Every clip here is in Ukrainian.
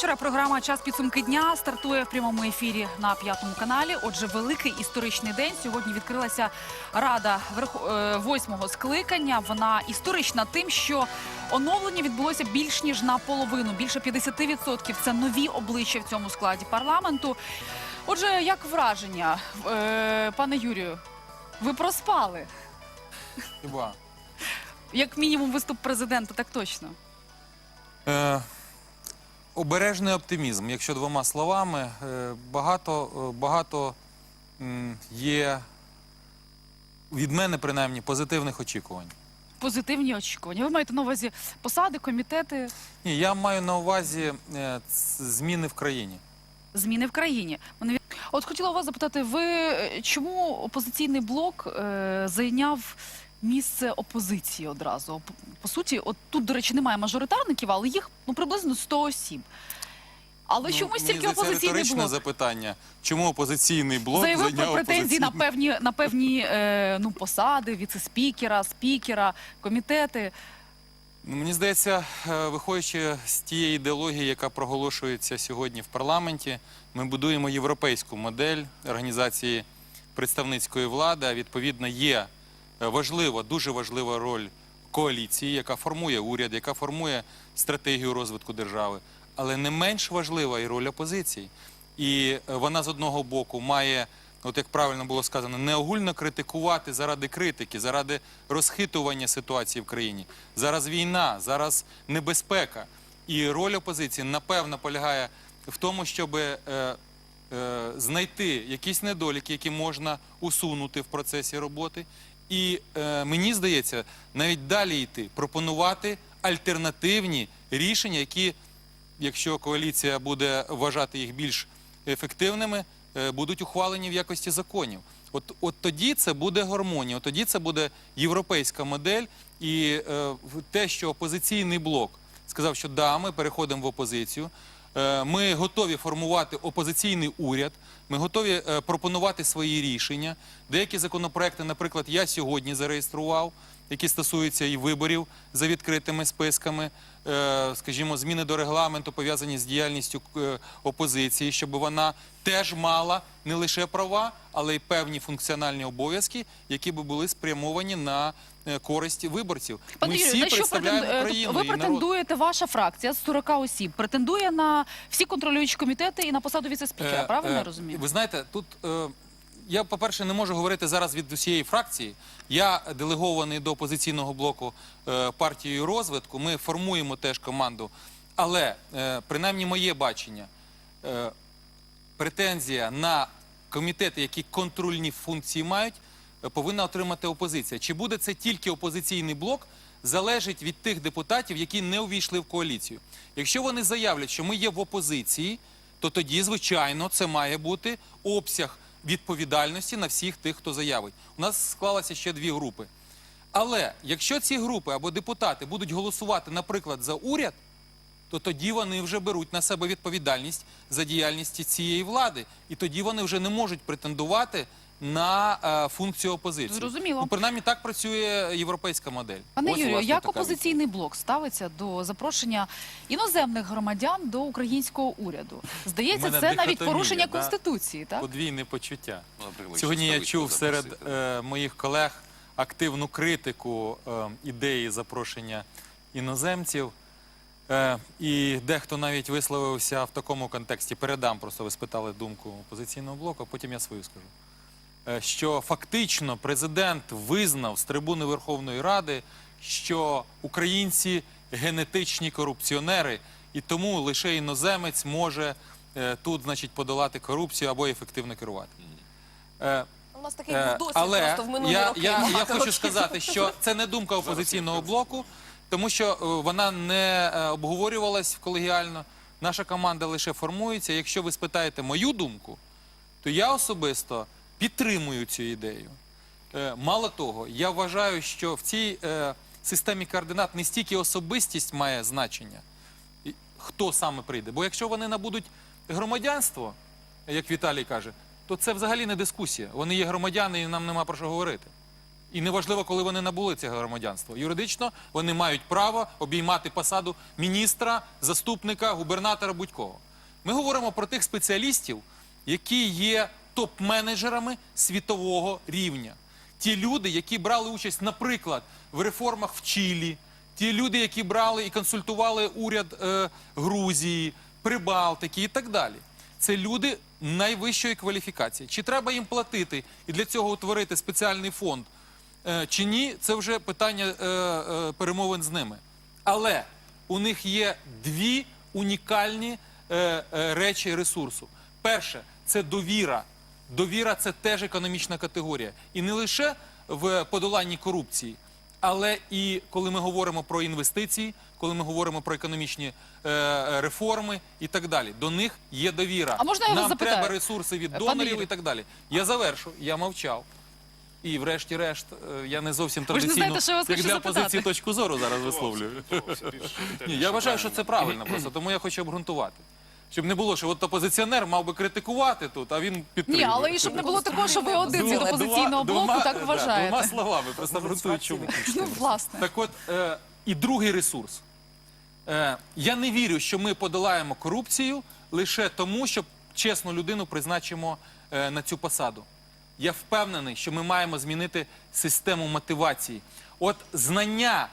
вечора. Програма Час підсумки дня стартує в прямому ефірі на п'ятому каналі. Отже, великий історичний день. Сьогодні відкрилася рада е, восьмого скликання. Вона історична тим, що оновлення відбулося більш ніж наполовину. Більше 50% – це нові обличчя в цьому складі парламенту. Отже, як враження, Е, пане Юрію, ви проспали? Хіба? Як мінімум, виступ президента, так точно. Е, обережний оптимізм, якщо двома словами, е, багато, е, багато є від мене, принаймні, позитивних очікувань. Позитивні очікування. Ви маєте на увазі посади, комітети, Ні, я маю на увазі е, зміни в країні. зміни в країні. От хотіла вас запитати, ви чому опозиційний блок е, зайняв місце опозиції одразу? По, суті, от тут, до речі, немає мажоритарників, але їх ну приблизно 100 осіб. Але Ну, чомусь тільки опозиційний риторичне блок запитання. Чому опозиційний блок заявив зайняв про претензії на певні на певні е, ну посади, віце-спікера, спікера, комітети. Ну, Мені здається, е, виходячи з тієї ідеології, яка проголошується сьогодні в парламенті, ми будуємо європейську модель організації представницької влади. А відповідно є важлива, дуже важлива роль коаліції, яка формує уряд, яка формує стратегію розвитку держави. Але не менш важлива і роль опозиції. І е, вона з одного боку має, от як правильно було сказано, не огульно критикувати заради критики, заради розхитування ситуації в країні. Зараз війна, зараз небезпека. І роль опозиції напевно полягає в тому, щоб е, е, знайти якісь недоліки, які можна усунути в процесі роботи. І е, мені здається, навіть далі йти, пропонувати альтернативні рішення, які якщо коаліція буде вважати їх більш ефективними, е, будуть ухвалені в якості законів. От, от тоді це буде гармонія, от тоді це буде європейська модель, і е, те, що опозиційний блок сказав, що да, ми переходимо в опозицію. Е, Ми готові формувати опозиційний уряд, ми готові е, пропонувати свої рішення. Деякі законопроекти, наприклад, я сьогодні зареєстрував, які стосуються і виборів за відкритими списками, е, скажімо, зміни до регламенту пов'язані з діяльністю опозиції, щоб вона теж мала не лише права, але й певні функціональні обов'язки, які би були спрямовані на е, користь виборців. Пане Юрію, на що претен- е, ви претендуєте, ваша фракція з 40 осіб претендує на всі контролюючі комітети і на посаду віце-спікера. Е, Правильно е, я розумію? Ви знаєте, тут е, я, по-перше, не можу говорити зараз від усієї фракції. Я делегований до опозиційного блоку е, партією розвитку. Ми формуємо теж команду. Але е, принаймні моє бачення, е, претензія на комітети, які контрольні функції мають, повинна отримати опозиція. Чи буде це тільки опозиційний блок, залежить від тих депутатів, які не увійшли в коаліцію. Якщо вони заявлять, що ми є в опозиції, то тоді, звичайно, це має бути обсяг відповідальності на всіх тих, хто заявить. У нас склалося ще дві групи. Але якщо ці групи або депутати будуть голосувати, наприклад, за уряд, то тоді вони вже беруть на себе відповідальність за діяльність цієї влади, і тоді вони вже не можуть претендувати на е, функцію опозиції. Зрозуміло. Ну, принаймні так працює європейська модель. Пане Ось, Юрію, власне, як така опозиційний блок ставиться до запрошення іноземних громадян до українського уряду? У Здається, мене це навіть дихотомія, порушення да? конституції, так? подвійне почуття. Ну, Сьогодні я чув серед е, моїх колег активну критику е, ідеї запрошення іноземців. Е, і дехто навіть висловився в такому контексті. Передам, просто ви спитали думку опозиційного блоку, а потім я свою скажу. Е, що фактично президент визнав з трибуни Верховної Ради, що українці генетичні корупціонери, і тому лише іноземець може е, тут, значить, подолати корупцію або ефективно керувати. Е, У нас такий досвід Але просто в минулі я, роки. я, я хочу сказати, що це не думка опозиційного блоку, тому що вона не обговорювалась колегіально. Наша команда лише формується. Якщо ви спитаєте мою думку, то я особисто підтримую цю ідею. Е, Мало того, я вважаю, що в цій е, системі координат не стільки особистість має значення, хто саме прийде. Бо якщо вони набудуть громадянство, як Віталій каже, то це взагалі не дискусія. Вони є громадяни і нам нема про що говорити. І неважливо, коли вони набули це громадянство. Юридично вони мають право обіймати посаду міністра, заступника, губернатора будь-кого. Ми говоримо про тих спеціалістів, які є топ-менеджерами світового рівня. Ті люди, які брали участь, наприклад, в реформах в Чилі, ті люди, які брали і консультували уряд е, Грузії, Прибалтики і так далі. Це люди найвищої кваліфікації. Чи треба їм платити і для цього утворити спеціальний фонд, е, чи ні, це вже питання е, е, перемовин з ними. Але у них є дві унікальні е, е, речі ресурсу. Перше це довіра. Довіра це теж економічна категорія. І не лише в подоланні корупції, але і коли ми говоримо про інвестиції, коли ми говоримо про економічні е, е, реформи і так далі. До них є довіра. А можна я вас Нам запитаю? треба ресурси від донорів і так далі. Я завершу, я мовчав. І врешті-решт, е, я не зовсім Ви ж не традиційно, знаєте, що я вас як хочу для запитати. опозиції точку зору зараз висловлюю. Ні, я вважаю, що це правильно просто, тому я хочу обґрунтувати. Щоб не було, що от опозиціонер мав би критикувати тут, а він Ні, але і щоб не було такого, що ви один від опозиційного блоку двома- так вважаєте. Двома словами, просто обґрунтую чому. Ну, власне. Так от, е, і другий ресурс. Е, я не вірю, що ми подолаємо корупцію лише тому, що чесну людину призначимо е, на цю посаду. Я впевнений, що ми маємо змінити систему мотивації. От знання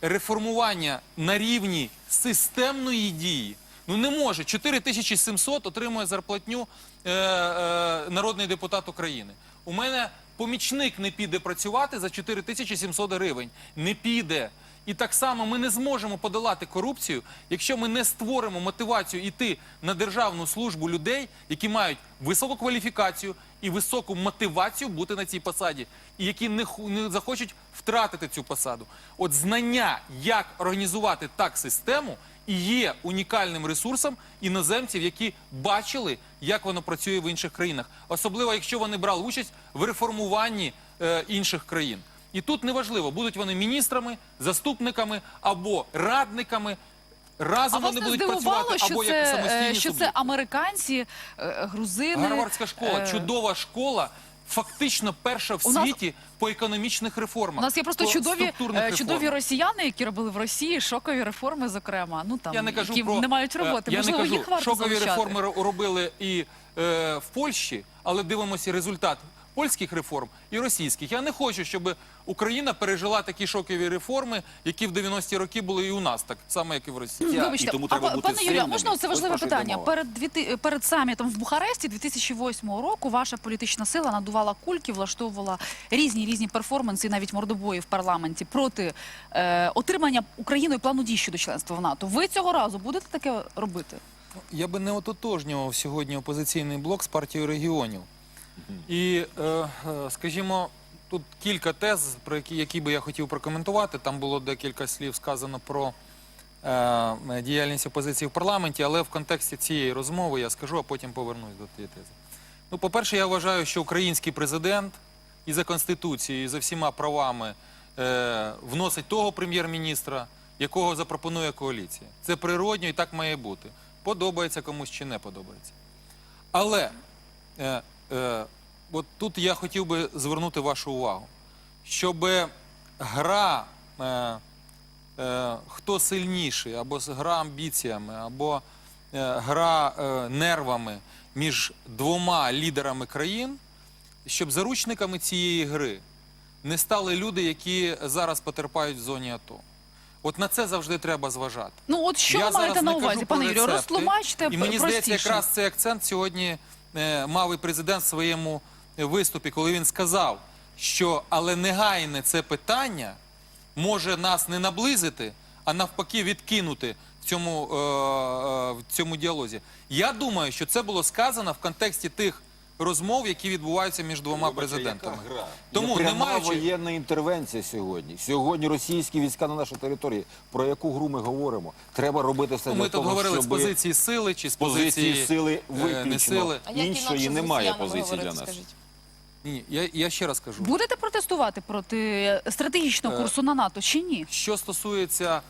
реформування на рівні системної дії. Ну не може 4700 отримує зарплатню е, е, народний депутат України. У мене помічник не піде працювати за 4700 гривень. Не піде. І так само ми не зможемо подолати корупцію, якщо ми не створимо мотивацію йти на державну службу людей, які мають високу кваліфікацію і високу мотивацію бути на цій посаді, і які не, не захочуть втратити цю посаду. От знання, як організувати так систему, і є унікальним ресурсом іноземців, які бачили, як воно працює в інших країнах, особливо якщо вони брали участь в реформуванні е, інших країн. І тут неважливо, будуть вони міністрами, заступниками або радниками. А Разом вас вони не будуть здивувало, працювати що або як це, е, самостійні що це американці, е, грузини. Гарвардська школа, е, чудова школа, фактично перша в У нас- світі по економічних реформах. У нас є просто по чудові, структурних е, чудові росіяни, які робили в Росії шокові реформи, зокрема. Ну там Я не кажу які про не мають е, роботи. Я Можливо, не кажу, їх варто шокові залучати. реформи ро- робили і е, в Польщі, але дивимося результат польських реформ і російських. Я не хочу, щоб Україна пережила такі шокові реформи, які в 90-ті роки були і у нас, так само як і в Росії. Я- Вибачте, і тому треба па- бути пане Юрію, можна це важливе питання? Перед дві ти- перед самітом в Бухаресті 2008 року ваша політична сила надувала кульки, влаштовувала різні різні перформанси, навіть мордобої в парламенті проти е, отримання Україною плану дій щодо членства в НАТО. Ви цього разу будете таке робити? Я би не ототожнював сьогодні опозиційний блок з партією регіонів. І, е, е, скажімо, тут кілька тез, про які, які би я хотів прокоментувати. Там було декілька слів сказано про е, діяльність опозиції в парламенті, але в контексті цієї розмови я скажу, а потім повернусь до тієї тези. Ну, по-перше, я вважаю, що український президент і за Конституцією, і за всіма правами е, вносить того прем'єр-міністра, якого запропонує коаліція. Це природньо і так має бути. Подобається комусь чи не подобається. Але от тут я хотів би звернути вашу увагу, щоб гра е, е, хто сильніший, або гра амбіціями, або е, гра е, нервами між двома лідерами країн, щоб заручниками цієї гри не стали люди, які зараз потерпають в зоні АТО. От на це завжди треба зважати. Ну от що ви маєте на увазі, пане Юрію? Розтлумачте І мені здається, якраз цей акцент сьогодні е, мав і президент в своєму виступі, коли він сказав, що але негайне це питання може нас не наблизити, а навпаки відкинути в цьому, е, е, в цьому діалозі. Я думаю, що це було сказано в контексті тих розмов, які відбуваються між двома президентами. Тому Є не пряма маючи воєнна інтервенція сьогодні. Сьогодні російські війська на нашій території. Про яку гру ми говоримо? Треба робити все Ну, для ми тут того, говорили з позиції сили чи з позиції позиції сили е, виключно. сили. А як Іншої інакше з немає росіянами позиції говорити, для нас. скажіть? Ні, я, я ще раз кажу. Будете протестувати проти стратегічного Е, курсу на НАТО чи ні? Що стосується.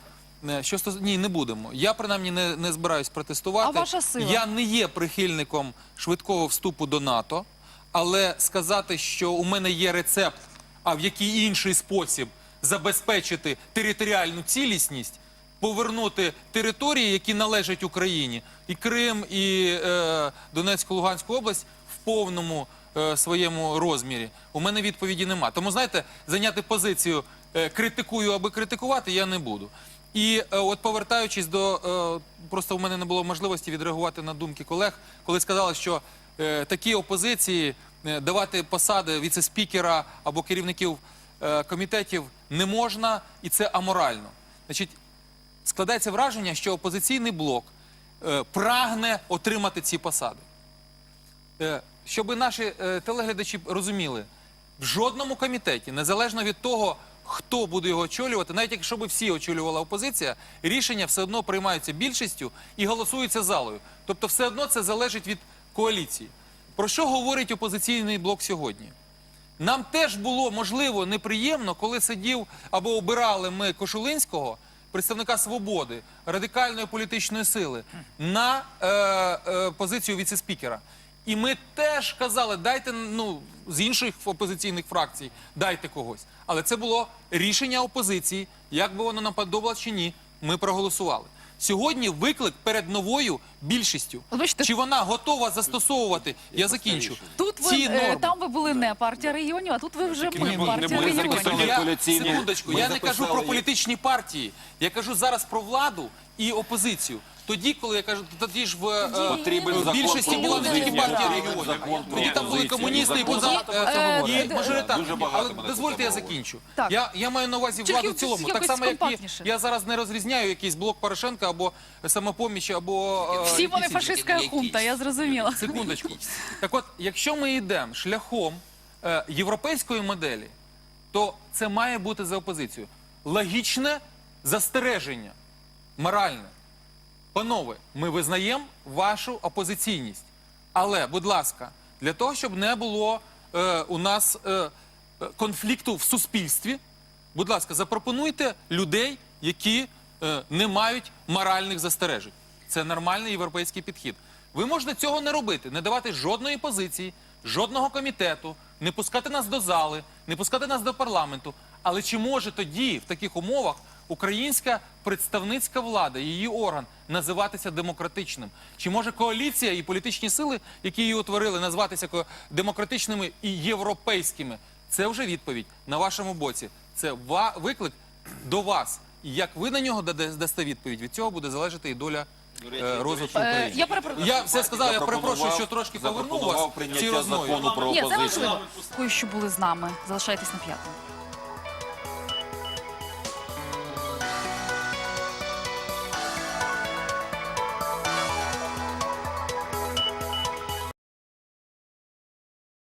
Е, Що стос... Ні, не будемо. Я принаймні не, не збираюсь протестувати. А ваша сила? Я не є прихильником швидкого вступу до НАТО, але сказати, що у мене є рецепт а в який інший спосіб забезпечити територіальну цілісність, повернути території, які належать Україні, і Крим, і е, Донецьку, Луганську область в повному е, своєму розмірі. У мене відповіді нема. Тому знаєте, зайняти позицію е, критикую, аби критикувати, я не буду. І е, от повертаючись до е, просто у мене не було можливості відреагувати на думки колег, коли сказали, що е, такі опозиції е, давати посади віце-спікера або керівників е, комітетів не можна, і це аморально. Значить, складається враження, що опозиційний блок е, прагне отримати ці посади. Е, щоб наші е, телеглядачі розуміли, в жодному комітеті, незалежно від того, хто буде його очолювати, навіть якщо б всі очолювала опозиція, рішення все одно приймаються більшістю і голосуються залою. Тобто, все одно це залежить від коаліції. Про що говорить опозиційний блок сьогодні? Нам теж було можливо неприємно, коли сидів або обирали ми Кошулинського, представника свободи, радикальної політичної сили, на е, е, позицію віце-спікера. І ми теж казали, дайте ну з інших опозиційних фракцій, дайте когось. Але це було рішення опозиції, як би воно нам подобалось чи ні. Ми проголосували. Сьогодні виклик перед новою більшістю. От бачите, Чи вона готова застосовувати? Я закінчу. Тут ви ці е, норми. там ви були не партія регіонів, а тут ви вже ми були, партія не були регіонів. Я, секундочку, Ми я не кажу про їх. політичні партії. Я кажу зараз про владу і опозицію. Тоді, коли я кажу, тоді ж в е, Потрібен в закон більшості про була не тільки партія Потрібен регіонів. закон про Тоді там були опозицію. комуністи і Закон поза е, і Е, мажоритарники. дуже багато Але мене дозвольте, я закінчу. Так. Я, я маю на увазі Тільки владу в цілому. Так якось само, як і компактніше. я зараз не розрізняю якийсь блок Порошенка або самопоміч, або е, Всі вони якісь інші. фашистська хунта, я зрозуміла. Секундочку. Так от, якщо ми йдемо шляхом е, європейської моделі, то це має бути за опозицію. Логічне застереження, моральне. Панове, ми визнаємо вашу опозиційність. Але, будь ласка, для того, щоб не було е, у нас е, е, конфлікту в суспільстві, будь ласка, запропонуйте людей, які е, не мають моральних застережень. Це нормальний європейський підхід. Ви можете цього не робити, не давати жодної позиції, жодного комітету, не пускати нас до зали, не пускати нас до парламенту. Але чи може тоді в таких умовах українська представницька влада, її орган називатися демократичним? Чи може коаліція і політичні сили, які її утворили, назватися демократичними і європейськими? Це вже відповідь на вашому боці. Це ва- виклик до вас. І як ви на нього дасте відповідь, від цього буде залежати і доля е, розвитку України. я перепрошую. Я все сказав, я перепрошую, що трошки повернув вас запропонував в цій розмові. закону про Ні, це важливо. Дякую, що були з нами. Залишайтесь на п'ятому.